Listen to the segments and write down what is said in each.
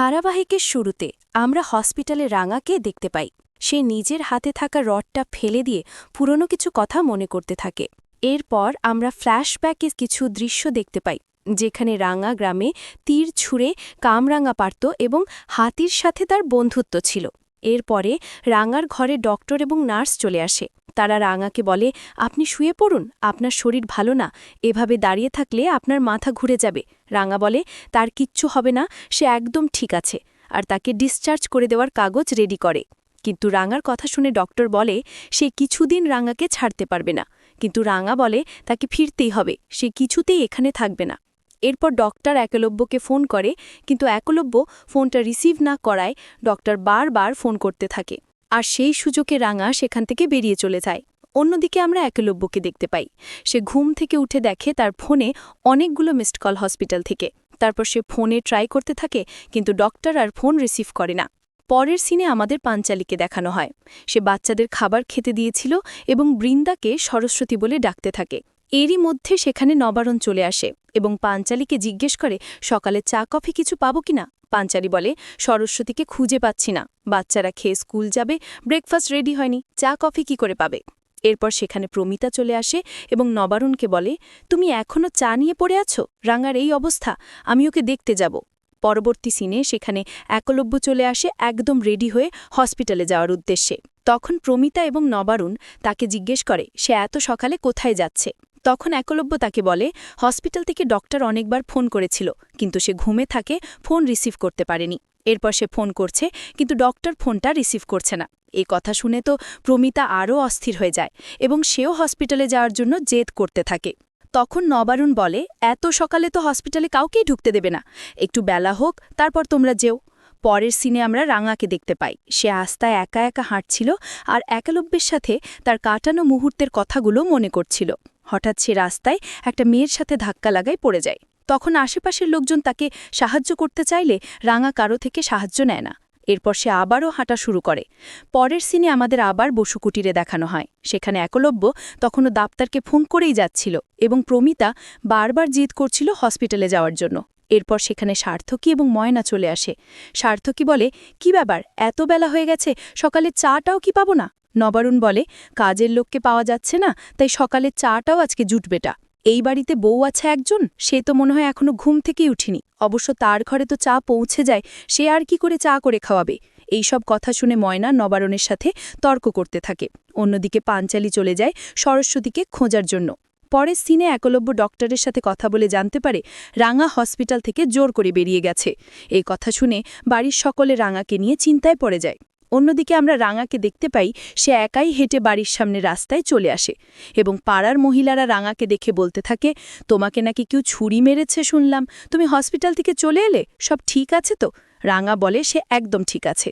ধারাবাহিকের শুরুতে আমরা হসপিটালে রাঙাকে দেখতে পাই। সে নিজের হাতে থাকা রডটা ফেলে দিয়ে পুরনো কিছু কথা মনে করতে থাকে। এরপর আমরা ফ্ল্যাশব্যাকে কিছু দৃশ্য দেখতে পাই, যেখানে রাঙা গ্রামে তীর ছুঁড়ে কামরাঙা পারত এবং হাতির সাথে তার বন্ধুত্ব ছিল। এরপরে রাঙার ঘরে ডক্টর এবং নার্স চলে আসে। তারা রাঙাকে বলে, আপনি শুয়ে পড়ুন, আপনার শরীর ভালো না। এভাবে দাঁড়িয়ে থাকলে আপনার মাথা ঘুরে যাবে। রাঙা বলে, তার কিচ্ছু হবে না, সে একদম ঠিক আছে। আর তাকে ডিসচার্জ করে দেওয়ার কাগজ রেডি করে। কিন্তু রাঙার কথা শুনে ডক্টর বলে, সে কিছুদিন রাঙাকে ছাড়তে পারবে না। কিন্তু রাঙা বলে, তাকে ফিরতেই হবে, সে কিছুতেই এখানে থাকবে না। এরপর ডক্টর একলব্যকে ফোন করে, কিন্তু একলব্য ফোনটা রিসিভ না করায় ডক্টর বারবার ফোন করতে থাকে। আর সেই সুযোগে রাঙা সেখান থেকে বেরিয়ে চলে যায়। অন্যদিকে আমরা একলব্যকে দেখতে পাই। সে ঘুম থেকে উঠে দেখে তার ফোনে অনেকগুলো মিসড কল হসপিটাল থেকে। তারপর সে ফোনে ট্রাই করতে থাকে, কিন্তু ডক্টর আর ফোন রিসিভ করে না। পরের সিনে আমাদের পাঞ্চালীকে দেখানো হয়। সে বাচ্চাদের খাবার খেতে দিয়েছিল এবং বৃন্দাকে সরস্বতী বলে ডাকতে থাকে। এরই মধ্যে সেখানে নবারণ চলে আসে এবং পাঞ্চালীকে জিজ্ঞেস করে, সকালে চা, কফি কিছু পাবো কিনা? পাঞ্চালী বলে, সরস্বতীকে খুঁজে পাচ্ছি না। বাচ্চারা খেয়ে স্কুল যাবে, ব্রেকফাস্ট রেডি হয়নি, চা, কফি কি করে পাবে? এরপর সেখানে প্রমিতা চলে আসে এবং নবারুণকে বলে, তুমি এখনও চা নিয়ে পড়ে আছো? রাঙার এই অবস্থা, আমি ওকে দেখতে যাব। পরবর্তী সিনে সেখানে একলব্য চলে আসে একদম রেডি হয়ে হসপিটালে যাওয়ার উদ্দেশ্যে। তখন প্রমিতা এবং নবারুণ তাকে জিজ্ঞেস করে, সে এত সকালে কোথায় যাচ্ছে? তখন একলব্য তাকে বলে, হসপিটাল থেকে ডক্টর অনেকবার ফোন করেছিল, কিন্তু সে ঘুমে থাকে, ফোন রিসিভ করতে পারেনি। এরপর সে ফোন করছে, কিন্তু ডক্টর ফোনটা রিসিভ করছে না। এই কথা শুনে তো প্রমিতা আরও অস্থির হয়ে যায় এবং সেও হসপিটালে যাওয়ার জন্য জেদ করতে থাকে। তখন নবারুণ বলে, এত সকালে তো হসপিটালে কাউকেই ঢুকতে দেবে না। একটু বেলা হোক, তারপর তোমরা যেও। পরের সিনে আমরা রাঙাকে দেখতে পাই। সে আস্তায় একা একা হাঁটছিল আর একালব্যের সাথে তার কাটানো মুহূর্তের কথাগুলো মনে করছিল। হঠাৎ সে রাস্তায় একটা মেয়ের সাথে ধাক্কা লাগায় পড়ে যায়। তখন আশেপাশের লোকজন তাকে সাহায্য করতে চাইলে রাঙা কারও থেকে সাহায্য নেয় না। এরপর সে আবারও হাঁটা শুরু করে। পরের সিনে আমাদের আবার বসুকুটিরে দেখানো হয়। সেখানে একলব্য তখনও দাপ্তারকে ফুঁক করেই যাচ্ছিল এবং প্রমিতা বারবার জিদ করছিল হসপিটালে যাওয়ার জন্য। এরপর সেখানে সার্থকী এবং ময়না চলে আসে। সার্থকী বলে, কি ব্যাপার? এত বেলা হয়ে গেছে। সকালে চাটাও কি পাবো না? নবারুণ বলে, কাজের লোককে পাওয়া যাচ্ছে না, তাই সকালে চাটাও আজকে জুটবেটা এই বাড়িতে বউ আছে একজন, সে তো মনে হয় এখনও ঘুম থেকেই উঠিনি। অবশ্য তার ঘরে তো চা পৌঁছে যায়, সে আর কি করে চা করে খাওয়াবে? এই সব কথা শুনে ময়না নবারণের সাথে তর্ক করতে থাকে। অন্যদিকে পাঞ্চালি চলে যায় সরস্বতীকে খোঁজার জন্য। পরের সিনে একলব্য ডক্টরের সাথে কথা বলে জানতে পারে, রাঙা হসপিটাল থেকে জোর করে বেরিয়ে গেছে। এই কথা শুনে বাড়ির সকলে রাঙাকে নিয়ে চিন্তায় পড়ে যায়। অন্যদিকে আমরা রাঙাকে দেখতে পাই, সে একাই হেঁটে বাড়ির সামনে রাস্তায় চলে আসে এবং পাড়ার মহিলারা রাঙাকে দেখে বলতে থাকে, তোমাকে নাকি কেউ ছুরি মেরেছে শুনলাম। তুমি হসপিটাল থেকে চলে এলে? সব ঠিক আছে তো? রাঙা বলে, সে একদম ঠিক আছে।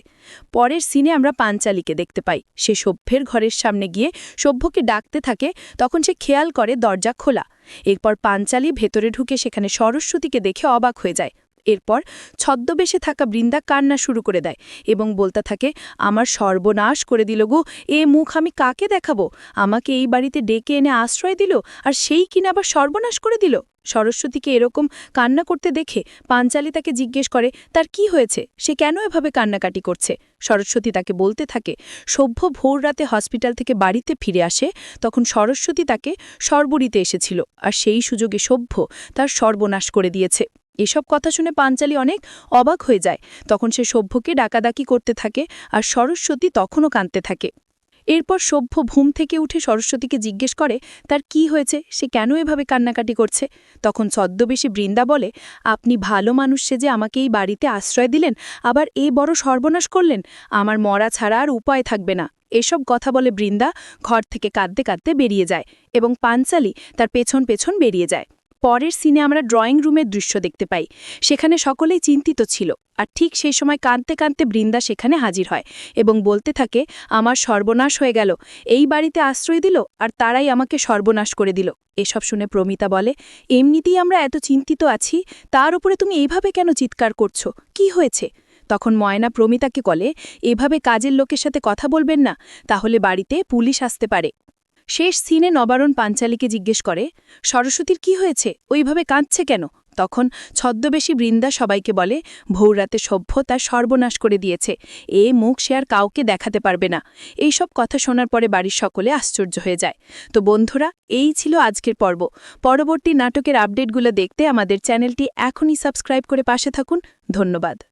পরের সিনে আমরা পাঞ্চালিকে দেখতে পাই। সে সভ্যের ঘরের সামনে গিয়ে সভ্যকে ডাকতে থাকে, তখন সে খেয়াল করে দরজা খোলা। এরপর পাঞ্চালি ভেতরে ঢুকে সেখানে সরস্বতীকে দেখে অবাক হয়ে যায়। এরপর ছদ্মবেশে থাকা বৃন্দা কান্না শুরু করে দেয় এবং বলতে থাকে, আমার সর্বনাশ করে দিল গো, এ মুখ আমি কাকে দেখাবো? আমাকে এই বাড়িতে ডেকে এনে আশ্রয় দিল? আর সেই কিনা আবার সর্বনাশ করে দিল? সরস্বতীকে এরকম কান্না করতে দেখে পাঞ্চালি তাকে জিজ্ঞেস করে, তার কি হয়েছে? সে কেন এভাবে কান্নাকাটি করছে? সরস্বতী তাকে বলতে থাকে, সভ্য ভোর রাতে হসপিটাল থেকে বাড়িতে ফিরে আসে, তখন সরস্বতী তাকে সর্বরিতে এসেছিল, আর সেই সুযোগে সভ্য তার সর্বনাশ করে দিয়েছে। এসব কথা শুনে পাঞ্চালি অনেক অবাক হয়ে যায়। তখন সে সভ্যকে ডাকাডাকি করতে থাকে আর সরস্বতী তখনও কাঁদতে থাকে। এরপর সভ্য ঘুম থেকে উঠে সরস্বতীকে জিজ্ঞেস করে, তার কি হয়েছে? সে কেন এভাবে কান্নাকাটি করছে? তখন ছদ্মবেশী বৃন্দা বলে, আপনি ভালো মানুষ সেজে আমাকে এই বাড়িতে আশ্রয় দিলেন, আবার এ বড় সর্বনাশ করলেন। আমার মরা ছাড়া আর উপায় থাকবে না। এসব কথা বলে বৃন্দা ঘর থেকে কাঁদতে কাঁদতে বেরিয়ে যায় এবং পাঞ্চালি তার পেছন পেছন বেরিয়ে যায়। পরের সিনে আমরা ড্রয়িং রুমের দৃশ্য দেখতে পাই। সেখানে সকলেই চিন্তিত ছিল। আর ঠিক সেই সময় কাঁদতে কাঁদতে বৃন্দা সেখানে হাজির হয় এবং বলতে থাকে, আমার সর্বনাশ হয়ে গেল। এই বাড়িতে আশ্রয় দিল আর তারাই আমাকে সর্বনাশ করে দিল। এসব শুনে প্রমিতা বলে, এমনিতেই আমরা এত চিন্তিত আছি, তার উপরে তুমি এইভাবে কেন চিৎকার করছ? কি হয়েছে? তখন ময়না প্রমিতাকে বলে, এভাবে কাজের লোকের সাথে কথা বলবেন না, তাহলে বাড়িতে পুলিশ আসতে পারে। শেষ সিনে নবারণ পাঞ্চালীকে জিজ্ঞেস করে, সরস্বতীর কি হয়েছে? ওইভাবে কাঁদছে কেন? তখন ছদ্মবেশী বৃন্দা সবাইকে বলে ভৌরাতে সভ্যতা সর্বনাশ করে দিয়েছে। এ মুখ সে আর কাউকে দেখাতে পারবে না। এই সব কথা শোনার পরে বাড়ির সকলে আশ্চর্য হয়ে যায়। তো বন্ধুরা, এই ছিল আজকের পর্ব। পরবর্তী নাটকের আপডেটগুলো দেখতে আমাদের চ্যানেলটি এখনই সাবস্ক্রাইব করে পাশে থাকুন। ধন্যবাদ।